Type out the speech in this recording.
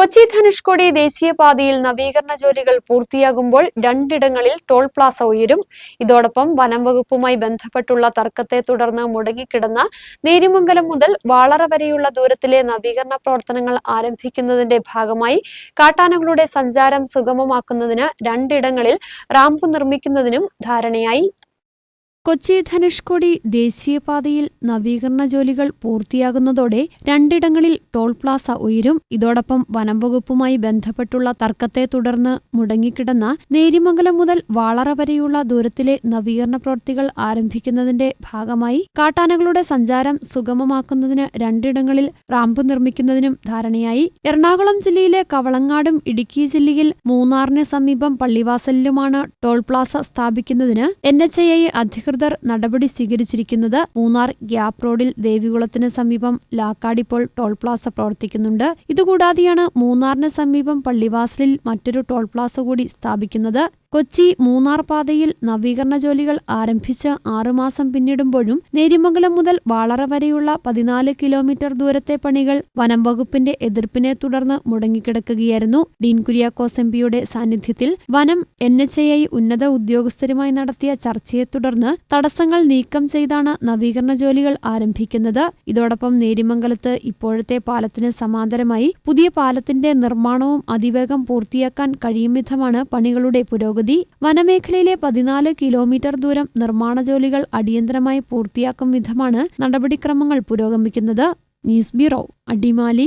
കൊച്ചി ധനുഷ്കോടി ദേശീയപാതയിൽ നവീകരണ ജോലികൾ പൂർത്തിയാകുമ്പോൾ രണ്ടിടങ്ങളിൽ ടോൾ പ്ലാസ ഉയരും. ഇതോടൊപ്പം വനം വകുപ്പുമായി ബന്ധപ്പെട്ടുള്ള തർക്കത്തെ തുടർന്ന് മുടങ്ങിക്കിടന്ന നേരിമംഗലം മുതൽ വാളറ വരെയുള്ള ദൂരത്തിലെ നവീകരണ പ്രവർത്തനങ്ങൾ ആരംഭിക്കുന്നതിന്റെ ഭാഗമായി കാട്ടാനകളുടെ സഞ്ചാരം സുഗമമാക്കുന്നതിന് രണ്ടിടങ്ങളിൽ റാമ്പ് നിർമ്മിക്കുന്നതിനും ധാരണയായി. കൊച്ചി ധനുഷ്കോടി ദേശീയപാതയിൽ നവീകരണ ജോലികൾ പൂർത്തിയാകുന്നതോടെ രണ്ടിടങ്ങളിൽ ടോൾ പ്ലാസ ഉയരും. ഇതോടൊപ്പം വനംവകുപ്പുമായി ബന്ധപ്പെട്ടുള്ള തർക്കത്തെ തുടർന്ന് മുടങ്ങിക്കിടന്ന നേരിമംഗലം മുതൽ വാളറ വരെയുള്ള ദൂരത്തിലെ നവീകരണ പ്രവൃത്തികൾ ആരംഭിക്കുന്നതിന്റെ ഭാഗമായി കാട്ടാനകളുടെ സഞ്ചാരം സുഗമമാക്കുന്നതിന് രണ്ടിടങ്ങളിൽ റാമ്പ് നിർമ്മിക്കുന്നതിനും ധാരണയായി. എറണാകുളം ജില്ലയിലെ കവളങ്ങാടും ഇടുക്കി ജില്ലയിൽ മൂന്നാറിന് സമീപം പള്ളിവാസലിലുമാണ് ടോൾ പ്ലാസ സ്ഥാപിക്കുന്നതിന് എൻ എച്ച് ഐ അധികൃതർ നടപടി സ്വീകരിച്ചിരിക്കുന്നത് മൂന്നാർ ഗ്യാപ് റോഡിൽ ദേവികുളത്തിന് സമീപം ലാക്കാടിപ്പോൾ ടോൾ പ്ലാസ പ്രവർത്തിക്കുന്നുണ്ട്. ഇതുകൂടാതെയാണ് മൂന്നാറിന് സമീപം പള്ളിവാസലിൽ മറ്റൊരു ടോൾ പ്ലാസ കൂടി സ്ഥാപിക്കുന്നത്. കൊച്ചി മൂന്നാർ പാതയിൽ നവീകരണ ജോലികൾ ആരംഭിച്ച് ആറുമാസം പിന്നിടുമ്പോഴും നേരിമംഗലം മുതൽ വാളറ വരെയുള്ള പതിനാല് കിലോമീറ്റർ ദൂരത്തെ പണികൾ വനം വകുപ്പിന്റെ എതിർപ്പിനെ തുടർന്ന് മുടങ്ങിക്കിടക്കുകയായിരുന്നു. ഡീൻ കുര്യാക്കോസ് എം പിയുടെ സാന്നിധ്യത്തിൽ വനം എൻ എച്ച് ഐ ഉന്നത ഉദ്യോഗസ്ഥരുമായി നടത്തിയ ചർച്ചയെ തുടർന്ന് തടസ്സങ്ങൾ നീക്കം ചെയ്താണ് നവീകരണ ജോലികൾ ആരംഭിക്കുന്നത്. ഇതോടൊപ്പം നേരിമംഗലത്ത് ഇപ്പോഴത്തെ പാലത്തിന് സമാന്തരമായി പുതിയ പാലത്തിന്റെ നിർമ്മാണവും അതിവേഗം പൂർത്തിയാക്കാൻ കഴിയും വിധമാണ് പണികളുടെ പുരോഗതി വനമേഖലയിലെ പതിനാല് കിലോമീറ്റർ ദൂരം നിർമ്മാണ ജോലികൾ അടിയന്തരമായി പൂർത്തിയാക്കും വിധമാണ് നടപടിക്രമങ്ങൾ പുരോഗമിക്കുന്നത്. News bureau Adimali.